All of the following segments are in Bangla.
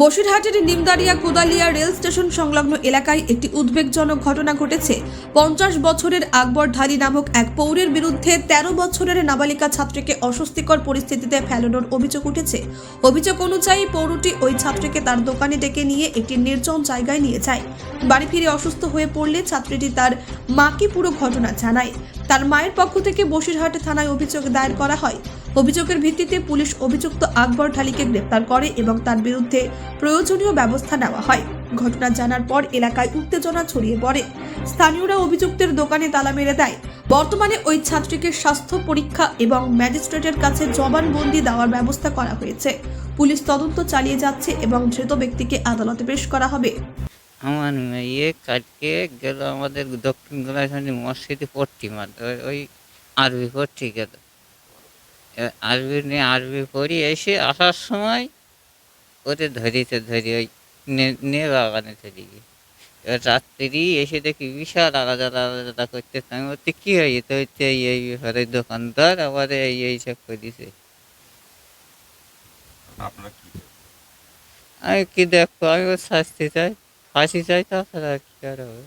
বসিরহাটের নিমদারিয়া কোদালিয়া রেল স্টেশন সংলগ্ন এলাকায় একটি উদ্বেগজনক ঘটনা ঘটেছে। পঞ্চাশ বছরের আকবর ঢালি নামক এক পৌরের বিরুদ্ধে ১৩ বছরের নাবালিকা ছাত্রীকে অস্বস্তিকর পরিস্থিতিতে ফেলানোর অভিযোগ উঠেছে। অভিযোগ অনুযায়ী পৌরটি ওই ছাত্রীকে তার দোকানে ডেকে নিয়ে একটি নির্জন জায়গায় নিয়ে যায়। বাড়ি ফিরে অসুস্থ হয়ে পড়লে ছাত্রীটি তার মাকে পুরো ঘটনা জানায়। তার মায়ের পক্ষ থেকে বসিরহাট থানায় অভিযোগ দায়ের করা হয়। অভিযোগের ভিত্তিতে পুলিশ অভিযুক্ত আকবর ঢালিকে গ্রেপ্তার করে এবং তার বিরুদ্ধে প্রয়োজনীয় ব্যবস্থা নেওয়া হয়। ঘটনা জানার পর এলাকায় উত্তেজনা ছড়িয়ে পড়ে। স্থানীয়রা অভিযুক্তের দোকানে তালা মেরে দেয়। বর্তমানে ওই ছাত্রীকে স্বাস্থ্য পরীক্ষা এবং ম্যাজিস্ট্রেটের কাছে জবানবন্দি দেওয়ার ব্যবস্থা করা হয়েছে। পুলিশ তদন্ত চালিয়ে যাচ্ছে এবং ধৃত ব্যক্তিকে আদালতে পেশ করা হবে। আমার মেয়ে কালকে গেল আমাদের দক্ষিণ গোলাঘাটি মসজিদে পড়তি মার ওই- আরবি পড়তে গেল আরবি নিয়ে আরবি পড়ি এসে আসার সময় ওদের ধরিতে ধরি ওই নে- নে বাগানে ধরি এবার রাত্রি এসে দেখি বিশাল আলাদা আলাদা করতে আমি বলতে কী হয়েছে? তো হচ্ছে এই এই ব্যাপারে দোকানদার আবার এই এই সব করেছে? আমি কি দেখো আমি ওর শাস্তি চাই ফাঁসি চাই তাছাড়া কি আর হবে?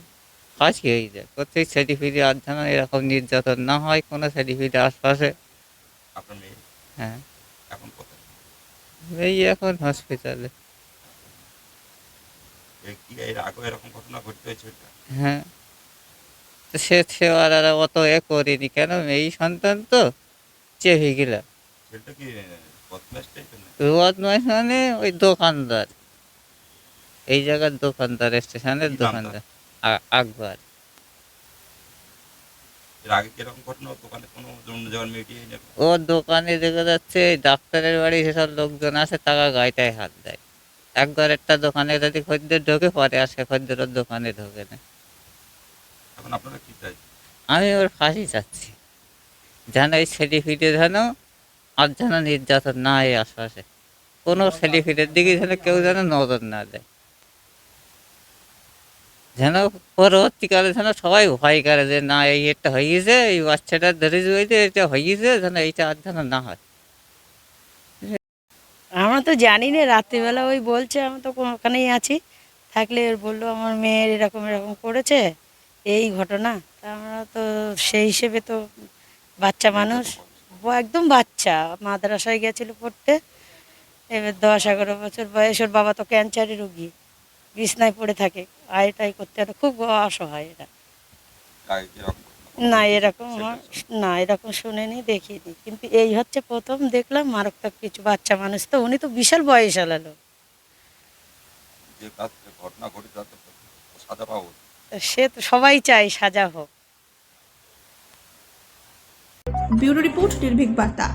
ফাঁসি হয়ে যায়। প্রত্যেক ছেলে ফিরে আর যেন এরকম নির্যাতন না হয় কোনো ছেলে ফিরে আশপাশে। আপনার মেয়ে? হ্যাঁ। এখন কোথায়? এই এখন হসপিটালে কি এর আগে এরকম ঘটনা ঘটতে হয়েছে হ্যাঁ। সে সেবার আর অত এ করিনি। কেন? এই সন্তান তো চেপে গেলাম। ছেলেটা কি বদমাস মানে ওই দোকানদার। এই জায়গার দোকানদার স্টেশনের? দোকানদার। আকবর। এর আগে কি ঘটনা ওর দোকানে কোনো অন্য জায়গার নেবে? ও দোকানে দেখা যাচ্ছে ডাক্তারের বাড়ি যেসব লোকজন আছে তারা গায়েটায় হাত দেয়। একবার একটা দোকানে যদি খদ্দের ঢোকে পরে আসে খদ্দের ওর দোকানে ঢোকে না। এখন আপনারা কি চাই আমি ওর ফাঁসি চাচ্ছি। যেন এই ছেলে ফিটে যেন আর যেন নির্যাতন না এই আশপাশে। কোনো ছেলে ফিটের দিকে যেন কেউ যেন নজর না দেয়। যেন পরবর্তীকালে যেন সবাই ভয় করে যে, না, এই এটা হয়েছে এই বাচ্চাটা ধরে হয়েছে এটা হয়েছে যেন এইটা আর যেন না হয়। আমরা তো জানি না, রাত্রিবেলা ওই বলছে, আমি তো ওখানেই আছি। থাকলে বলল, আমার মেয়ের এরকম এরকম করেছে, এই ঘটনা। তা আমরা তো সেই হিসেবে তো বাচ্চা মানুষ একদম বাচ্চা, মাদ্রাসায় গেছিল পড়তে। এবার দশ এগারো বছর বয়স, ওর বাবা তো ক্যান্সারের রুগী। বিছনায় পড়ে থাকে। আয় টাই করতে খুব অসহায় এরকম? না এরকম আমার না এরকম শুনিনি দেখিনি কিন্তু এই হচ্ছে প্রথম দেখলাম মারাত্মক কিছু বাচ্চা মানুষ। তো উনি তো বিশাল বয়স পাবো সে তো সবাই চায় সাজা হোক। ব্যুরো রিপোর্ট নির্ভীক বার্তা।